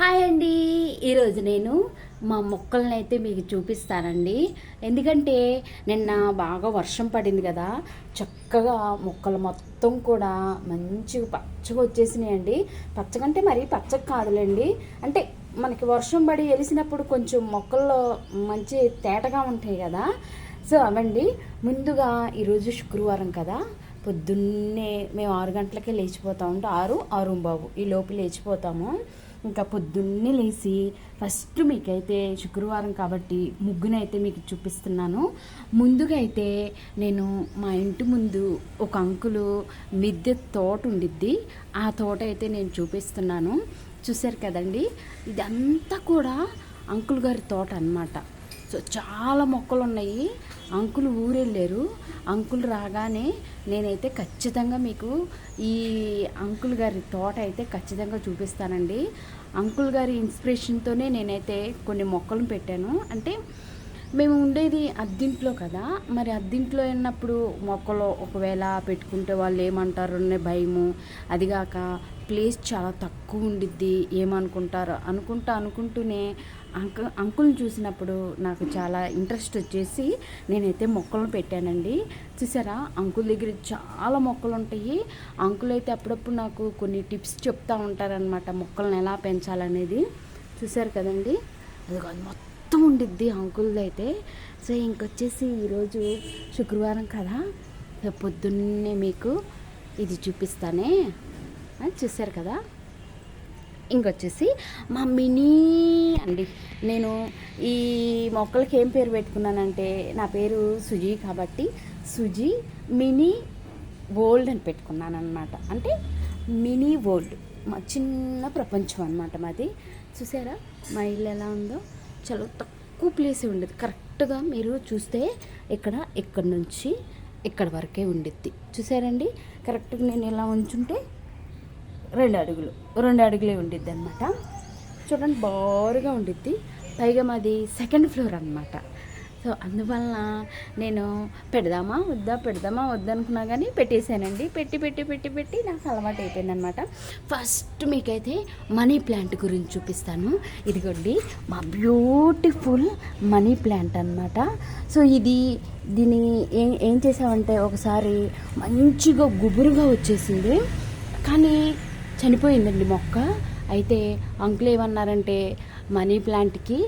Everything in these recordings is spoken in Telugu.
హాయ్ అండి. ఈరోజు నేను మా మొక్కల్ని అయితే మీకు చూపిస్తానండి. ఎందుకంటే నిన్న బాగా వర్షం పడింది కదా చక్కగా మొక్కలు మొత్తం కూడా మంచిగా పచ్చగా వచ్చేసినాయండి. పచ్చగంటే మరీ పచ్చగా కాదులేండి. అంటే మనకి వర్షం పడి వెలిసినప్పుడు కొంచెం మొక్కల్లో మంచి తేటగా ఉంటాయి కదా. సో అవండి. ముందుగా ఈరోజు శుక్రవారం కదా. పొద్దున్నే మేము ఆరు గంటలకే లేచిపోతాం అంటే ఆరు ఆరు బాబు. ఈ లోపు లేచిపోతాము. ఇంకా పొద్దున్నే లేచి ఫస్ట్ మీకైతే శుక్రవారం కాబట్టి ముగ్గునైతే మీకు చూపిస్తున్నాను. ముందుగా అయితే నేను మా ఇంటి ముందు ఒక అంకులు మిద్దె తోట ఉండిద్ది. ఆ తోట అయితే నేను చూపిస్తున్నాను. చూశారు కదండి? ఇదంతా కూడా అంకుల్ గారి తోట అన్నమాట. సో చాలా మొక్కలు ఉన్నాయి అంకుల్ ఊరెళ్ళారు. అంకుల్ రాగానే నేనైతే ఖచ్చితంగా మీకు ఈ అంకుల్ గారి తోట అయితే ఖచ్చితంగా చూపిస్తానండి. అంకుల్ గారి ఇన్స్పిరేషన్తోనే నేనైతే కొన్ని మొక్కలు పెట్టాను. అంటే మేము ఉండేది అద్దింట్లో కదా. మరి అద్దింట్లో ఉన్నప్పుడు మొక్కలు ఒకవేళ పెట్టుకుంటే వాళ్ళు ఏమంటారు అనే భయము అదిగాక ప్లేస్ చాలా తక్కువ ఉండిద్ది. ఏమనుకుంటారు? అనుకుంటా అనుకుంటూనే అంక అంకుల్ని చూసినప్పుడు నాకు చాలా ఇంట్రెస్ట్ వచ్చేసి నేనైతే మొక్కలను పెట్టానండి. చూసారా? అంకుల్ దగ్గర చాలా మొక్కలు ఉంటాయి. అంకుల్ అయితే అప్పుడప్పుడు నాకు కొన్ని టిప్స్ చెప్తా ఉంటారనమాట మొక్కలను ఎలా పెంచాలనేది. చూసారు కదండి? అది కాదు మొత్తం ఉండిద్ది అంకుల్ది అయితే సో ఇంకొచ్చేసి ఈరోజు శుక్రవారం కదా. పొద్దున్నే మీకు ఇది చూపిస్తానే. ఆ, చూసారు కదా? ఇంకొచ్చేసి మా మినీ అండి నేను ఈ మొక్కలకి ఏం పేరు పెట్టుకున్నానంటే నా పేరు సుజీ కాబట్టి సుజీ మినీ వరల్డ్ అని పెట్టుకున్నాను అనమాట అంటే మినీ వరల్డ్ మా చిన్న ప్రపంచం అనమాట మాది. చూసారా మా ఇల్లు ఎలా ఉందో? చాలా ఎక్కువ ప్లేస్ ఉండేది. కరెక్ట్గా మీరు చూస్తే ఇక్కడ ఇక్కడ నుంచి ఇక్కడ వరకే ఉండిద్ది. చూసారండి? కరెక్ట్గా నేను ఇలా ఉంచుంటే రెండు అడుగులు రెండు అడుగులే ఉండిద్ది అనమాట చూడండి బారుగా ఉండిద్ది. పైగా మాది సెకండ్ ఫ్లోర్ అనమాట సో అందువలన నేను పెడదామా వద్దా పెడదామా వద్దా అనుకున్నా కానీ పెట్టేశానండి. పెట్టి పెట్టి పెట్టి పెట్టి నాకు అలవాటు అయిపోయింది అనమాట ఫస్ట్ మీకైతే మనీ ప్లాంట్ గురించి చూపిస్తాను. ఇదిగోండి మా బ్యూటిఫుల్ మనీ ప్లాంట్ అనమాట సో ఇది దీన్ని ఏం ఏం చేసామంటే ఒకసారి మంచిగా గుబురుగా వచ్చేసింది. కానీ చనిపోయిందండి మొక్క. అయితే అంకుల్ ఏమన్నారంటే మనీ ప్లాంట్కి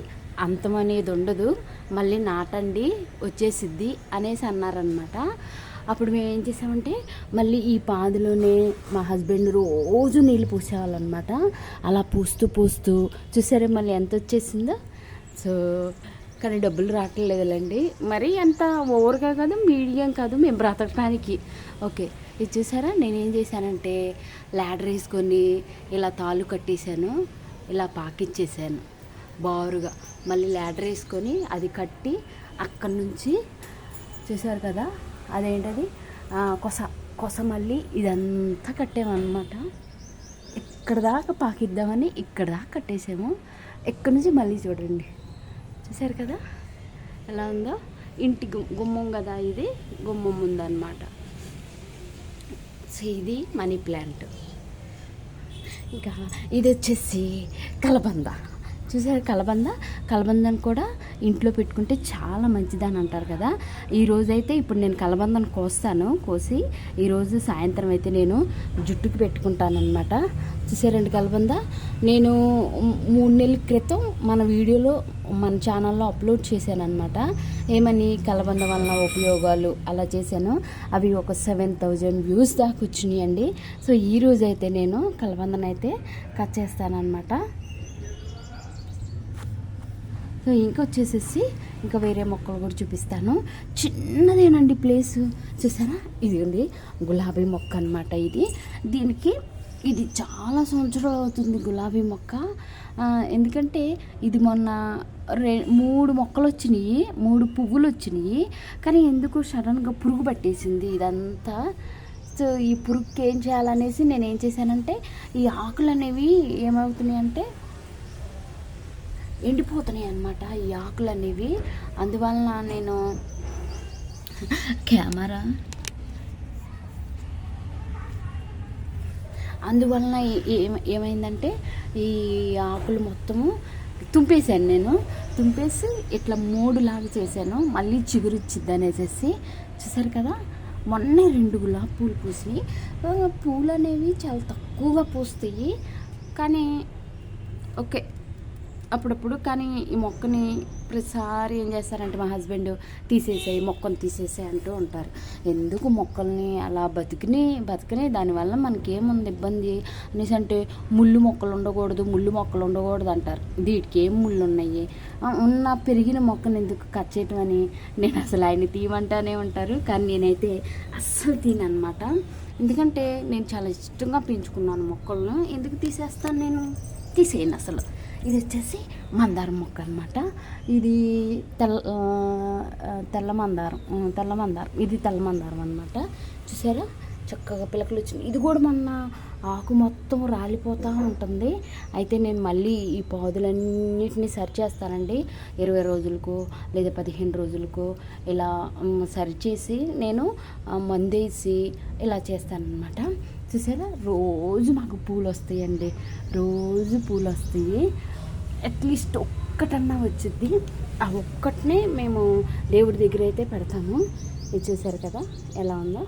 అంతం అనేది ఉండదు మళ్ళీ నాటండి వచ్చేసిద్ది అనేసి అన్నారనమాట అప్పుడు మేము ఏం చేసామంటే మళ్ళీ ఈ పాదులోనే మా హస్బెండ్ రోజు నీళ్ళు పూసేవాళ్ళనమాట అలా పూస్తూ పూస్తూ చూసారే మళ్ళీ ఎంత వచ్చేసిందో? సో కానీ డబ్బులు రావట్లేదులేండి. మరీ అంత ఓవర్గా కాదు మీడియం కాదు మేము బ్రతకడానికి ఓకే ఇది చూసారా? నేనేం చేశానంటే ల్యాడర్ వేసుకొని ఇలా తాళ్ళు కట్టేశాను ఇలా పాకిచ్చేసాను బారుగా. మళ్ళీ ల్యాడర్ వేసుకొని అది కట్టి అక్కడి నుంచి చూసారు కదా అదేంటది? కొస కొస మళ్ళీ ఇదంతా కట్టామన్నమాట ఇక్కడ దాకా పాకిద్దామని ఇక్కడ దాకా కట్టేసాము. ఎక్కడి నుంచి మళ్ళీ చూడండి. చూసారు కదా? ఎలా ఉందో? ఇంటి గుమ్మం కదా ఇది? గుమ్మం ఉందన్నమాట. సో ఇది మనీ ప్లాంట్. ఇంకా ఇది వచ్చేసి కలబంద. చూసారు కలబంద? కలబందను కూడా ఇంట్లో పెట్టుకుంటే చాలా మంచిదని అంటారు కదా. ఈరోజైతే ఇప్పుడు నేను కలబందను కోస్తాను కోసి ఈరోజు సాయంత్రం అయితే నేను జుట్టుకి పెట్టుకుంటానమాట చూసారండి కలబంద? నేను మూడు నెలల క్రితం మన వీడియోలో మన ఛానల్లో అప్లోడ్ చేశాను అనమాట ఏమని కలబంద వలన ఉపయోగాలు అలా చేశాను. అవి ఒక సెవెన్ థౌజండ్ వ్యూస్ దాకా వచ్చినాయండి. అండి సో ఈ అయితే నేను కలబందనైతే కట్ చేస్తానమాట సో ఇంకా వచ్చేసేసి ఇంకా వేరే మొక్కలు కూడా చూపిస్తాను. చిన్నదేనండి ప్లేస్. చూసారా? ఇది ఉంది గులాబీ మొక్క అనమాట ఇది. దీనికి ఇది చాలా సంవత్సరాలు అవుతుంది గులాబీ మొక్క. ఎందుకంటే ఇది మొన్న రె మూడు మొక్కలు వచ్చినాయి మూడు పువ్వులు వచ్చినాయి. కానీ ఎందుకు సడన్గా పురుగు పట్టేసింది ఇదంతా? సో ఈ పురుగుకి ఏం చేయాలనేసి నేను ఏం చేశానంటే ఈ ఆకులు అనేవి ఏమవుతున్నాయి అంటే ఎండిపోతున్నాయి అన్నమాట ఈ ఆకులు అనేవి. అందువలన నేను కెమెరా. అందువలన ఏమైందంటే ఈ ఆకులు మొత్తము తుంపేశాను నేను. తుంపేసి ఇట్లా మూడు లాగా చేశాను. మళ్ళీ చిగురు ఇచ్చిద్ది అనేసి చూసారు కదా? మొన్నే రెండు గులాబీ పూలు పూసినాయి. పూలు అనేవి చాలా తక్కువగా పూస్తాయి. కానీ ఓకే. అప్పుడప్పుడు కానీ ఈ మొక్కని ప్రతిసారి ఏం చేస్తారంటే మా హస్బెండ్ తీసేసాయి మొక్కను తీసేసాయి అంటూ ఉంటారు. ఎందుకు మొక్కల్ని అలా బతికిని బతికిని? దానివల్ల మనకేముంది ఇబ్బంది? అనేసి అంటే ముళ్ళు మొక్కలు ఉండకూడదు ముళ్ళు మొక్కలు ఉండకూడదు అంటారు. వీటికి ఏం ముళ్ళు ఉన్నాయి ఉన్న పెరిగిన మొక్కను ఎందుకు కట్ చేయటం అని నేను అసలు ఆయన తీయమంటానే ఉంటారు. కానీ నేనైతే అస్సలు తీనమాట ఎందుకంటే నేను చాలా ఇష్టంగా పెంచుకున్నాను మొక్కలను. ఎందుకు తీసేస్తాను నేను? తీసేయను అసలు. ఇది వచ్చేసి మందారం మొక్క అనమాట ఇది తెల్ల తెల్ల మందారం తెల్ల మందారం ఇది తెల్ల మందారం అనమాట చూసారా? చక్కగా పిలకలు వచ్చినాయి. ఇది కూడా మొన్న ఆకు మొత్తం రాలిపోతూ ఉంటుంది. అయితే నేను మళ్ళీ ఈ పాదులన్నిటిని సరి చేస్తానండి. ఇరవై రోజులకు లేదా పదిహేను రోజులకు ఇలా సరిచేసి సరి చేసి నేను మందేసి ఇలా చేస్తానన్నమాట. చూసారా? రోజు మాకు పూలు వస్తాయండి రోజు పూలు వస్తాయి అట్లీస్ట్ ఒక్కటన్నా వచ్చింది ఆ ఒక్కటినే మేము దేవుడి దగ్గర అయితే పెడతాము. ఇది చూసారు కదా? ఎలా ఉందో?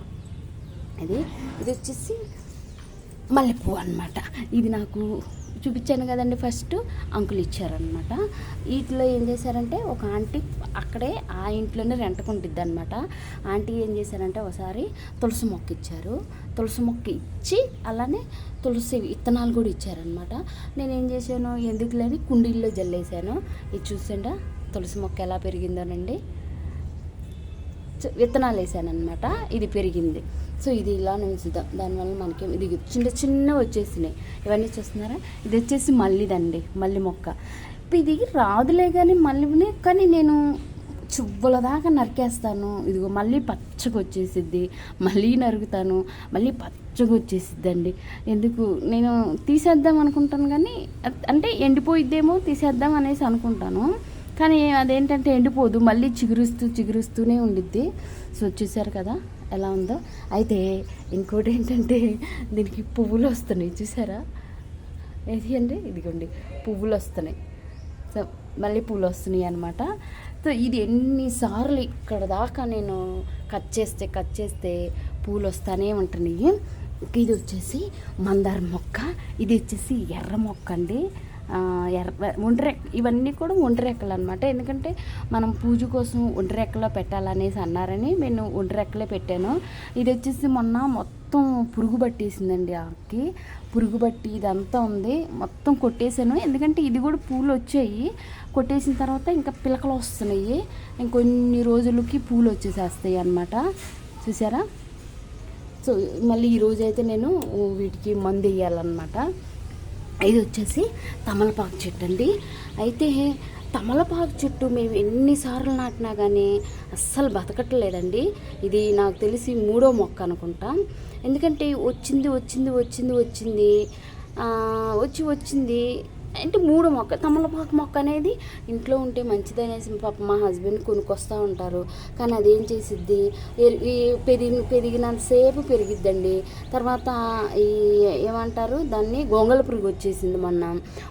ఇది ఇది వచ్చేసి మల్లెపువ్వు అనమాట ఇది నాకు చూపించాను కదండి ఫస్ట్. అంకులు ఇచ్చారనమాట వీటిలో ఏం చేశారంటే ఒక ఆంటీ అక్కడే ఆ ఇంట్లోనే రెంటకుంటుంది అనమాట ఆంటీ ఏం చేశారంటే ఒకసారి తులసి మొక్క ఇచ్చారు తులసి మొక్క ఇచ్చి అలానే తులసి విత్తనాలు కూడా ఇచ్చారనమాట నేను ఏం చేశాను? ఎందుకు లేని కుండీల్లో జల్లేసాను ఇది చూసిండా తులసి మొక్క ఎలా పెరిగిందోనండి. విత్తనాలు వేసాను అనమాట ఇది పెరిగింది. సో ఇది ఇలా ఉంచుదాం దానివల్ల మనకి ఇది చిన్న చిన్న వచ్చేసినాయి. ఇవన్నీ చూస్తున్నారా? ఇది వచ్చేసి మల్లిదండి మల్లి మొక్క. ఇప్పుడు ఇది రాదులే కానీ మల్లిని కానీ నేను చువ్వల దాకా నరికేస్తాను. ఇదిగో మళ్ళీ పచ్చగా వచ్చేసిద్ది మళ్ళీ నరుకుతాను మళ్ళీ పచ్చగా వచ్చేసిద్దండి ఎందుకు? నేను తీసేద్దాం అనుకుంటాను కానీ అంటే ఎండిపోయిద్దేమో తీసేద్దాం అనేసి అనుకుంటాను. కానీ అదేంటంటే ఎండిపోదు. మళ్ళీ చిగురుస్తూ చిగురుస్తూనే ఉండిద్ది. సో చూసారు కదా ఎలా ఉందో. అయితే ఇంకోటి ఏంటంటే దీనికి పువ్వులు వస్తున్నాయి. చూసారా ఏది అండి? ఇదిగోండి. పువ్వులు వస్తున్నాయి. సో మళ్ళీ పూలు వస్తున్నాయి అనమాట సో ఇది ఎన్నిసార్లు ఇక్కడ దాకా నేను కట్ చేస్తే కట్ చేస్తే పూలు వస్తానే ఉంటున్నాయి. ఇది వచ్చేసి మందార మొక్క ఇది వచ్చేసి ఎర్ర మొక్క అండి. ఎర్ర ఒంటిరెక్క ఇవన్నీ కూడా ఒంటిరెక్కలు అనమాట ఎందుకంటే మనం పూజ కోసం ఒంటరెక్కలో పెట్టాలనేసి అన్నారని నేను ఒంటిరెక్కలే పెట్టాను. ఇది వచ్చేసి మొన్న మొత్తం పురుగు పట్టేసిందండి ఆకి. పురుగుబట్టి ఇదంతా ఉంది. మొత్తం కొట్టేశాను ఎందుకంటే ఇది కూడా పూలు వచ్చాయి. కొట్టేసిన తర్వాత ఇంకా పిలకలు వస్తున్నాయి. ఇంకొన్ని రోజులకి పూలు వచ్చేసేస్తాయి అన్నమాట. చూసారా? సో మళ్ళీ ఈరోజు అయితే నేను వీటికి మందు వేయాలన్నమాట. ఇది వచ్చేసి తమలపాకు చెట్టు అండి. అయితే తమలపాకు చెట్టు మేము ఎన్నిసార్లు నాటినా కానీ అస్సలు బతకట్లేదండి. ఇది నాకు తెలిసి మూడో మొక్క అనుకుంటా. ఎందుకంటే వచ్చింది వచ్చింది వచ్చింది వచ్చింది. వచ్చి వచ్చింది. అంటే మూడు మొక్క తమలపాకు మొక్క అనేది ఇంట్లో ఉంటే మంచిదనేసి పాప మా హస్బెండ్ కొనుక్కొస్తూ ఉంటారు. కానీ అదేం చేసిద్ది? పెరిగి పెరిగినంతసేపు పెరిగిద్దండి. తర్వాత ఈ ఏమంటారు? దాన్ని గొంగళ పురుగు వచ్చేసింది మొన్న.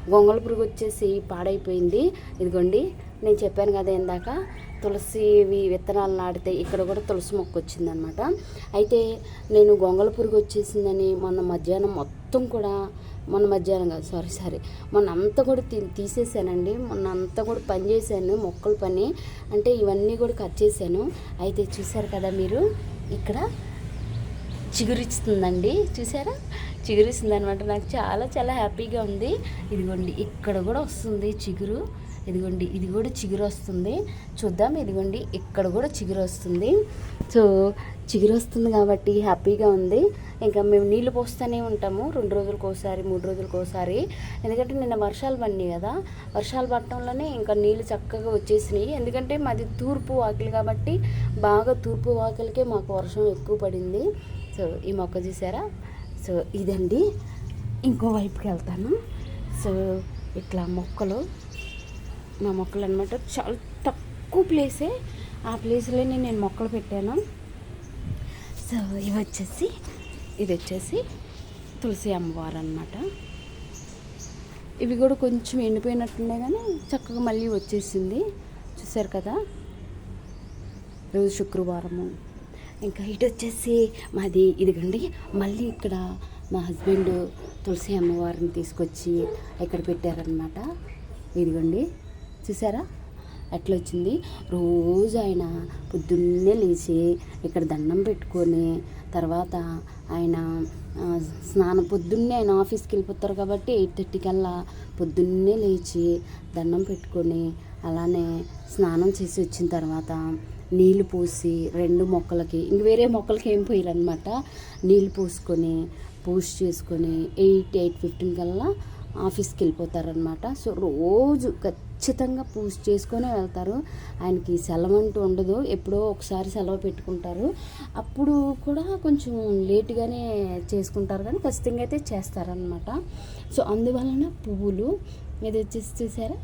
గొంగళ పురుగు వచ్చేసి పాడైపోయింది. ఇదిగోండి నేను చెప్పాను కదా ఇందాక. తులసి విత్తనాలు నాటితే ఇక్కడ కూడా తులసి మొక్క వచ్చిందనమాట అయితే నేను గొంగళ పురుగు వచ్చేసిందని మొన్న మధ్యాహ్నం మొత్తం కూడా మొన్న మధ్యాహ్నం కాదు సారీ సారీ మొన్న అంతా కూడా తీ తీసేసానండి. మొన్న అంతా కూడా పని చేశాను మొక్కల పని. అంటే ఇవన్నీ కూడా కట్ చేశాను. అయితే చూసారు కదా మీరు ఇక్కడ చిగురిస్తుందండి. చూసారా చిగురిస్తుంది అనమాట నాకు చాలా చాలా హ్యాపీగా ఉంది. ఇదిగోండి ఇక్కడ కూడా వస్తుంది చిగురు. ఇదిగోండి ఇది కూడా చిగురు వస్తుంది. చూద్దాం ఇదిగోండి ఇక్కడ కూడా చిగురు వస్తుంది. సో చిగురు వస్తుంది కాబట్టి హ్యాపీగా ఉంది. ఇంకా మేము నీళ్ళు పోస్తూనే ఉంటాము రెండు రోజులకు ఒకసారి మూడు రోజులకు ఒకసారి. ఎందుకంటే నిన్న వర్షాలు పడినాయి కదా. వర్షాలు పడటంలోనే ఇంకా నీళ్ళు చక్కగా వచ్చేసినాయి. ఎందుకంటే మాది తూర్పు వాకిలి కాబట్టి బాగా తూర్పు వాకిలికే మాకు వర్షం ఎక్కువ పడింది. సో ఈ మొక్క చూసారా? సో ఇదండి. ఇంకో వైపుకి వెళ్తాను. సో ఇట్లా మొక్కలు నా మొక్కలు అనమాట చాలా తక్కువ ప్లేసే ఆ ప్లేస్లోనే నేను మొక్కలు పెట్టాను. సో ఇవి వచ్చేసి ఇది వచ్చేసి తులసి అమ్మవారు అనమాట ఇవి కూడా కొంచెం ఎండిపోయినట్టున్నాయి కానీ చక్కగా మళ్ళీ వచ్చేసింది. చూసారు కదా? రోజు శుక్రవారము. ఇంకా ఇటు వచ్చేసి మాది ఇదిగండి మళ్ళీ ఇక్కడ మా హస్బెండ్ తులసి అమ్మవారిని తీసుకొచ్చి ఇక్కడ పెట్టారనమాట ఇదిగండి. చూసారా? ఎట్లా వచ్చింది రోజు ఆయన పొద్దున్నే లేచి ఇక్కడ దండం పెట్టుకొని తర్వాత ఆయన స్నానం పొద్దున్నే ఆయన ఆఫీస్కి వెళ్ళిపోతారు కాబట్టి ఎయిట్ థర్టీ కల్లా పొద్దున్నే లేచి దండం పెట్టుకొని అలానే స్నానం చేసి వచ్చిన తర్వాత నీళ్ళు పోసి రెండు మొక్కలకి ఇంక వేరే మొక్కలకి ఏం పోయారనమాట నీళ్ళు పోసుకొని పూజ చేసుకొని ఎయిట్ ఎయిట్ ఫిఫ్టీన్ కల్లా ఆఫీస్కి వెళ్ళిపోతారనమాట సో రోజు ఖచ్చితంగా పూజ చేసుకొని వెళ్తారు. ఆయనకి సెలవు అంటూ ఉండదు. ఎప్పుడో ఒకసారి సెలవు పెట్టుకుంటారు. అప్పుడు కూడా కొంచెం లేట్గానే చేసుకుంటారు కానీ ఖచ్చితంగా అయితే చేస్తారనమాట సో అందువలన పువ్వులు ఇది వచ్చేసి చూసారా?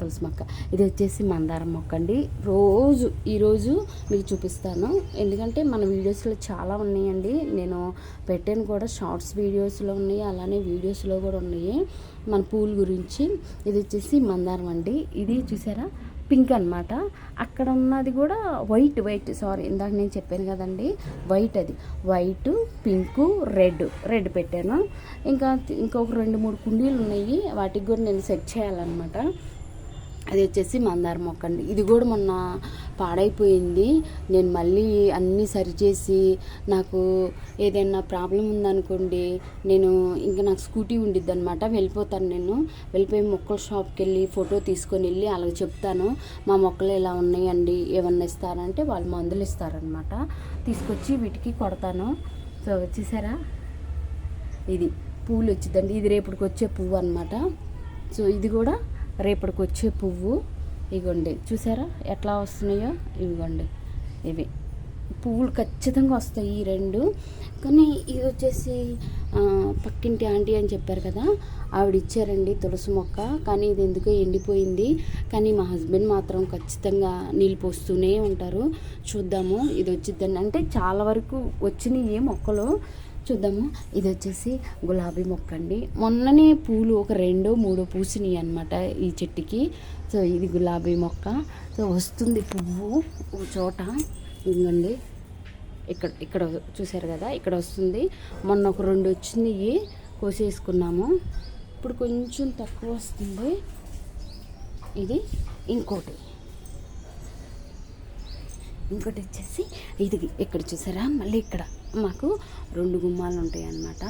తులసి మొక్క. ఇది వచ్చేసి మందారం మొక్క అండి. రోజు ఈరోజు మీకు చూపిస్తాను. ఎందుకంటే మన వీడియోస్లో చాలా ఉన్నాయండి. నేను పెట్టాను కూడా షార్ట్స్ వీడియోస్లో ఉన్నాయి అలానే వీడియోస్లో కూడా ఉన్నాయి. మన పూల గురించి. ఇది వచ్చేసి మందారం అండి. ఇది చూసారా? పింక్ అనమాట అక్కడ ఉన్నది కూడా వైట్ వైట్. సారీ ఇందాక నేను చెప్పాను కదండి. వైట్ అది. White pink red. రెడ్ పెట్టాను. ఇంకా ఇంకొక రెండు మూడు కుండీలు ఉన్నాయి. వాటికి కూడా నేను సెట్ చేయాలన్నమాట. అది వచ్చేసి మందార మొక్క అండి. ఇది కూడా మొన్న పాడైపోయింది. నేను మళ్ళీ అన్నీ సరిచేసి నాకు ఏదైనా ప్రాబ్లం ఉందనుకోండి నేను ఇంకా నాకు స్కూటీ ఉండిద్ది అనమాట వెళ్ళిపోతాను నేను. వెళ్ళిపోయి మొక్కల షాప్కి వెళ్ళి ఫోటో తీసుకొని వెళ్ళి అలాగే చెప్తాను. మా మొక్కలు ఇలా ఉన్నాయండి ఏమన్నా ఇస్తారంటే వాళ్ళు మందులు ఇస్తారనమాట తీసుకొచ్చి వీటికి కొడతాను. సో వచ్చేసారా? ఇది పూలు వచ్చిందండి ఇది రేపటికి వచ్చే పువ్వు అనమాట సో ఇది కూడా రేపటికి వచ్చే పువ్వు ఇగోండి. చూసారా? ఎట్లా వస్తున్నాయో? ఇవిగోండి ఇవి. పువ్వులు ఖచ్చితంగా వస్తాయి ఈ రెండు. కానీ ఇది వచ్చేసి పక్కింటి ఆంటీ అని చెప్పారు కదా ఆవిడ ఇచ్చారండి తులసి మొక్క. కానీ ఇది ఎందుకో ఎండిపోయింది. కానీ మా హస్బెండ్ మాత్రం ఖచ్చితంగా నీళ్ళు పోస్తూనే ఉంటారు. చూద్దాము ఇది వచ్చిద్దండి అంటే చాలా వరకు వచ్చినాయి మొక్కలు. చూద్దాము. ఇది వచ్చేసి గులాబీ మొక్క అండి మొన్ననే పూలు ఒక రెండో మూడో పూసినాయి అనమాట ఈ చెట్టుకి. సో ఇది గులాబీ మొక్క. సో వస్తుంది పువ్వు ఒక చోట. ఇదిగండి. ఇక్కడ ఇక్కడ చూసారు కదా? ఇక్కడ వస్తుంది. మొన్న ఒక రెండు వచ్చినాయి. కోసేసుకున్నాము. ఇప్పుడు కొంచెం తక్కువ వస్తుంది. ఇది ఇంకోటి. ఇంకోటి వచ్చేసి ఇది ఇక్కడ చూసారా? మళ్ళీ ఇక్కడ మాకు రెండు గుమ్మాలు ఉంటాయి అన్నమాట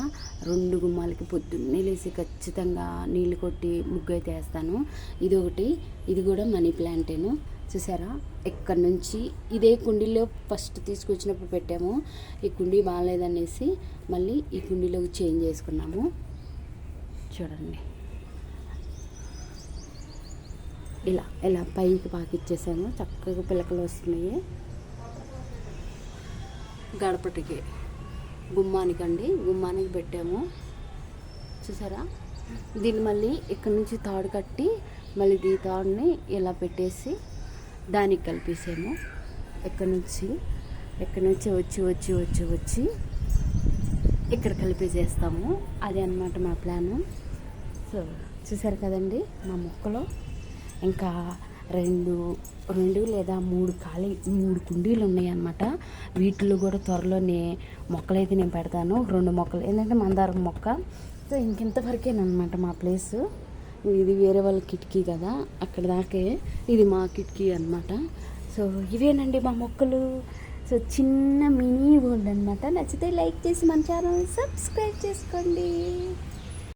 రెండు గుమ్మాలకి పొద్దున్నే లేసి ఖచ్చితంగా నీళ్ళు కొట్టి ముగ్గు అయితే వేస్తాను. ఇది ఒకటి ఇది కూడా మనీ ప్లాంటేను. చూసారా? ఇక్కడ నుంచి? ఇదే కుండీలో ఫస్ట్ తీసుకొచ్చినప్పుడు పెట్టాము. ఈ కుండీ బాగాలేదనేసి మళ్ళీ ఈ కుండీలోకి చేంజ్ చేసుకున్నాము. చూడండి. ఇలా ఇలా పైకి పాకిచ్చేసాము చక్కగా పిలకలు వస్తున్నాయి. గడపటికి గుమ్మానికండి. గుమ్మానికి పెట్టాము. చూసారా? దీన్ని మళ్ళీ ఇక్కడ నుంచి తాడు కట్టి మళ్ళీ ఈ తాడుని ఇలా పెట్టేసి దానికి కలిపేసాము. ఎక్కడి నుంచి ఎక్కడి నుంచి వచ్చి వచ్చి వచ్చి వచ్చి ఇక్కడ కలిపేసేస్తాము. అది అన్నమాట మా ప్లాను. సో చూసారు కదండి మా మొక్కలో? ఇంకా రెండు రెండు లేదా మూడు ఖాళీ మూడు కుండీలు ఉన్నాయి అన్నమాట వీటిలో కూడా త్వరలోనే మొక్కలైతే నేను పెడతాను. రెండు మొక్కలు ఏంటంటే మందారం మొక్క. సో ఇంకెంతవరకేనమాట మా ప్లేసు. ఇది వేరే వాళ్ళ కిటికీ కదా అక్కడ దాకే ఇది మా కిటికీ అన్నమాట. సో ఇవేనండి మా మొక్కలు. సో చిన్న మినీ వరల్డ్ అనమాట నచ్చితే లైక్ చేసి మన ఛానల్ సబ్స్క్రైబ్ చేసుకోండి.